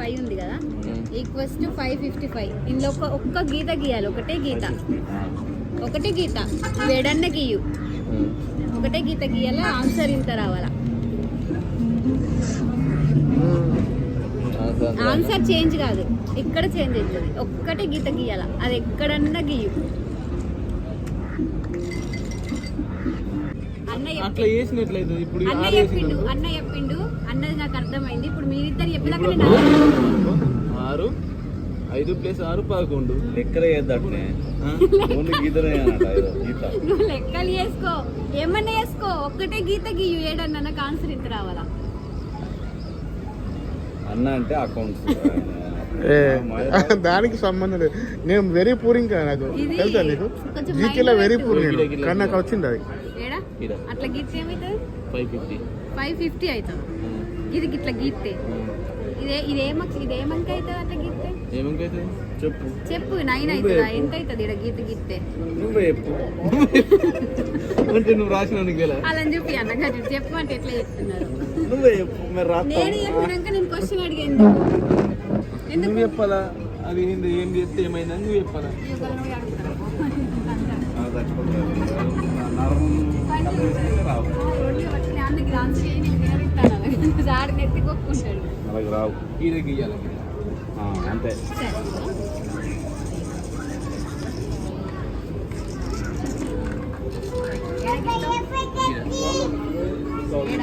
Five ఉంది కదా? Equals to five fifty five ఇందులో ఒక ఒక్క గీత గీయాలి. ఒకటే గీత. ఒకటే గీత. వేడన్న గీయు. ఒకటే గీత గీయాలి? ఆన్సర్ ఇంత రావాలా? ఆన్సర్ చేంజ్ కాదు. ఇక్కడ చేంజ్ అవుతుంది ఒక్కటే గీత గీయాల? అది ఎక్కడన్నా గీయు. అట్లా చేసినట్లయితే ఇప్పుడు అన్న చెప్పిండు. అన్న చెప్పిండు అన్నది నాకు అర్థమైంది. ఇప్పుడు మీరిద్దరు చెప్పినాక నేను ఆరు ఐదు ప్లస్ ఆరు పదకొండు. లెక్కలే చేద్దాటనే ఓన్లీ గీతనే గీత. నువ్వు లెక్కలు చేసుకో. ఏమన్నా చేసుకో. ఒక్కటే గీత గీయు. ఏడన్నా నాకు ఆన్సర్ ఇంత రావాలా? అన్న అంటే అకౌంట్స్ దానికి సంబంధం లేదు. నేను వెరీ పూర్ ఇంకా నాకు? ఇది తెలుసా నీకు? జీకేలో వెరీ. పూర్ నేను కానీ నాకు. వచ్చింది అది. అట్లా గీతే ఏమవుతుంది ఫైవ్ ఫిఫ్టీ ఫైవ్ ఫిఫ్టీ అవుతుంది ఇది ఇట్లా గీస్తే ఇదే ఇదేమ ఇదేమంక అవుతుంది అట్లా గీస్తే ఏమంకైతే చెప్పు. చెప్పు నైన్ అవుతుందా ఎంత అవుతుంది ఇక్కడ గీత గీస్తే నువ్వే చెప్పు. అంటే నువ్వు రాసిన అలా చెప్పి అన్నగారు చెప్పు అంటే ఎట్లా చెప్తున్నారు? నువ్వే చెప్పు మరి రాస్తా. నేను చెప్పినాక నేను క్వశ్చన్ అడిగింది ఎందుకు నువ్వు చెప్పాలా అది ఏంది ఏం చేస్తే ఏమైందని నువ్వు చెప్పాలా అలాగే. రావు ఈడ గీయాలి అంతే? ఈడ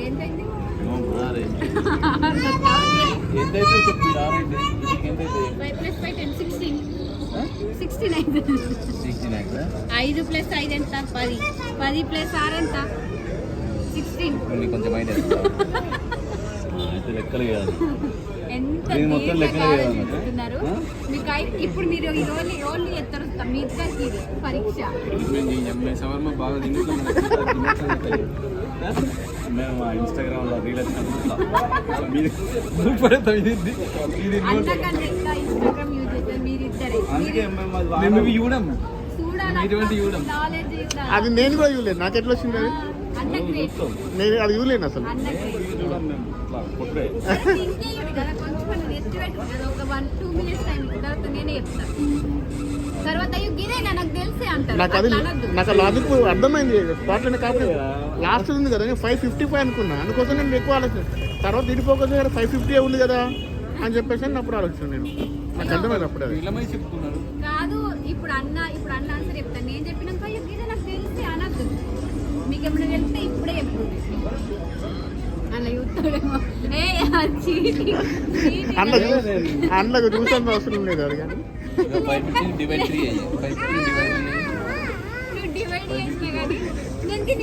ఏంటైంది ఆరే. ఎంతైతే చెప్పు ఈడ ఆరైతే ఇది ఎంతైతే five plus five ten sixteen. Sixteen ఐదు ప్లస్ ఐదు ఎంత? పది. పది ప్లస్ ఆరు ఎంత? సిక్స్టీన్. కొంచెం అయితే లెక్కలు చేయాలి ఎంత? మీకు ఇప్పుడు మీరు ఈ ఓన్లీ ఓన్లీ ఎత్తరు మీ ఇద్దరికి ఇది పరీక్ష మేము ఇన్స్టాగ్రామ్లో రీల్ అందుకే అది చూడం నేను కూడా చూడలేదు నాకు ఎట్లా వచ్చింది అది? నేను అది చూడలేను అసలు. కదా నేనే నాకు తెలిసే అంటారు నాకు అది అట్లా అనొద్దు. నాకు లాజిక్ అర్థమైంది? స్పాట్లోనే కాబట్టి లాస్ట్ ఉంది కదా నేను ఫైవ్ ఫిఫ్టీ ఫైవ్ అనుకున్నా. అందుకోసం నేను ఎక్కువ ఆలోచన తర్వాత ఇడిపోకపోతే ఫైవ్ ఫిఫ్టీ ఉంది కదా అని చెప్పేసి అని అప్పుడు ఆలోచన నేను. నాకు అర్థమైంది అప్పుడు అది. కాదు ఇప్పుడు అన్న ఇప్పుడు అన్న ఆన్సర్ చెప్తాను నేను చెప్పినాక నాకు తెలిసే అనద్దు. మీకు ఏమైనా తెలిస్తే ఇప్పుడే చెప్పు. అన్నకు అన్నకు చూసాను అవసరం లేదు అది కానీ.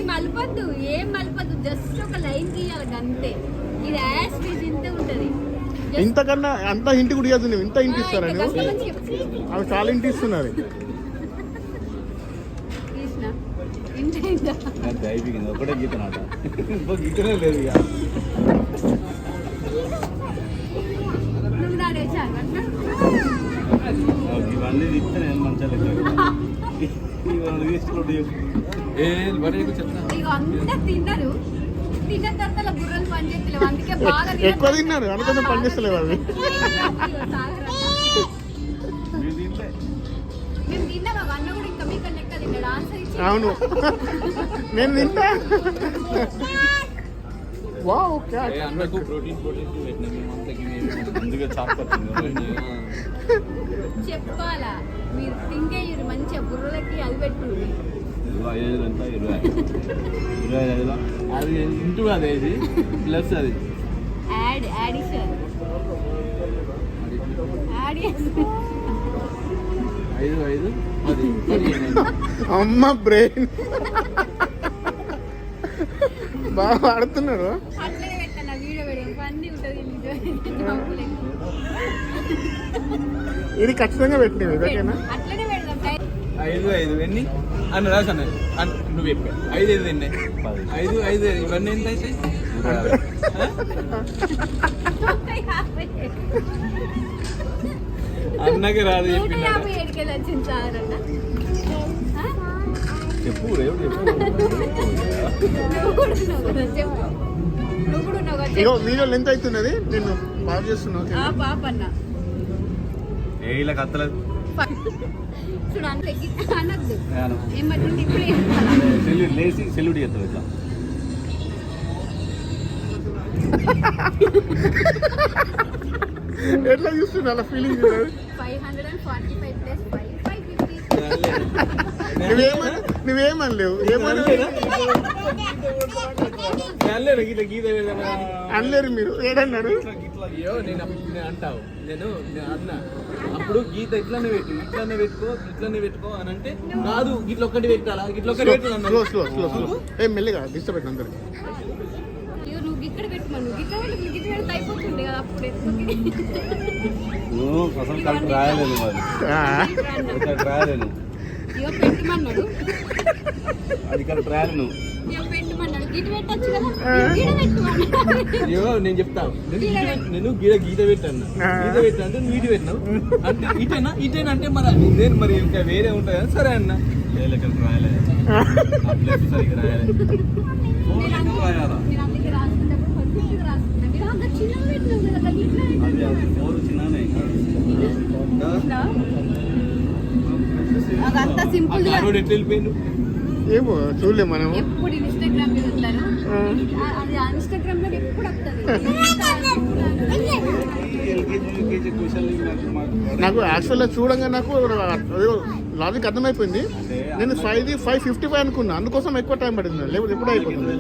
మలపద్దు? ఏం మలపద్దు? జస్ట్ ఒక లైన్ గీయాలి అంతే ఇది యాష్ ఫీజ్ ఇంత ఉంటుంది. ఇంతకన్నా అంత ఇంటి కూడా నువ్వు. ఇంత ఇంటి ఇస్తారా నువ్వు. అవి చాలా ఇంటి ఇస్తున్నారు. ఒకటే గీత నాట ఇంకో గిట్టనే లేదు ఇవన్నీ తిప్పితే నేను మంచిగా తిన్నారు తిన్న. తర్వాత అలా బుర్రలు పనిచేస్తలేవు అందుకే బాగా ఎక్కువ తిన్నారు అనుకున్న పని చేస్తలేవు అవి తిన్నాం అవును నేను తింటా వావ్ క్యాట్ అన్నకు ప్రోటీన్ ప్రోటీన్. పెట్టినా మేము అంతకి అందుకే చాపత్తుంది చెప్పాలా? మీరు తింగేయురు మంచిగా బుర్రలకి అది పెట్టు ఇరవై ఐదు ఎంత ఇరవై ఇరవై ఐదులో అది ఇంటూ అదే. ఇది ప్లస్ అది యాడ్ యాడిషన్ యాడ్ ఐదు ఐదు పది పదిహేను. అమ్మ బ్రెయిన్ బాగా ఆడుతున్నారు ఇది ఖచ్చితంగా పెడదాం టైం ఐదు ఐదు ఎన్ని? అన్న రాసు అన్న అన్న, నువ్వు చెప్పా. ఐదు ఐదు ఎన్ని? ఐదు ఐదు ఇవన్నీ ఎంత అవుతాయి అన్నకి రాదు? చెప్పు. చెప్పు. నువ్వు కూడా ఉన్నావు ఇగో వీడియో లెంత్ అవుతున్నది. నేను బాగా పాప అన్న. ఏ ఇలా కత్తలేదు చూడు అంటే అనద్దు ఏమంటుంది ఇప్పుడు ఏం సెల్యూట్ లేచి సెల్యూట్ చేస్తావు ఇట్లా. ఎట్లా చూస్తున్నా అలా feeling five hundred and forty five plus five five fifty నువ్వేమని నువ్వేమనలేవు. అనలేరు గీత మీరు. ఏడన్నారు? అయ్యో నేను అప్- నేను అంటావు. నేను నేను అన్నా. అప్పుడు గీత ఇట్లానే పెట్టు ఇట్లానే పెట్టుకో ఇట్లానే పెట్టుకో అని అంటే కాదు గిట్ల ఒక్కటి పెట్టాలా? గిట్ల ఒక్కటి పెట్టు స్లో స్లో స్లో స్లో ఏ మెల్లిగా డిస్టర్బ్ పెట్టు అందరికి. నువ్వు కలిపి రాయలేదు మరి. ఇక్కడ అది నువ్వు. నేను చెప్తా. నేను గీత గీత పెట్టాను గీత పెట్టా అంటే నువ్వు ఇటు పెట్టినావు. అంటే ఇటేనా? ఇటేనా అంటే మరి నేను మరి ఇంకా వేరే కదా సరే అన్న. రాయలేదు. రాయలేదు. రాయాలా అందుకే- నేను అందుకే రాసుకున్నప్పుడు కొంచెం రాసుకున్నా మీరు అంత చిన్నగా పెట్టినావు కదా దాన్ని ఇట్లా అది అది ఫోర్ చిన్ననే పెట్టినా అదంతా సింపుల్ ఏమో చూడలే మనం ఎప్పుడు ఇన్స్టాగ్రామ్ మీద అది ఇన్స్టాగ్రామ్లో ఎప్పుడు వస్తుంది నాకు యాక్చువల్గా చూడంగా నాకు లాజిక్ అర్థమైపోయింది. నేను ఫైవ్ ఫైవ్ ఫిఫ్టీ ఫైవ్ అనుకున్నా. అందుకోసం ఎక్కువ టైం పడింది లేకపోతే ఎప్పుడు అయిపోతుంది?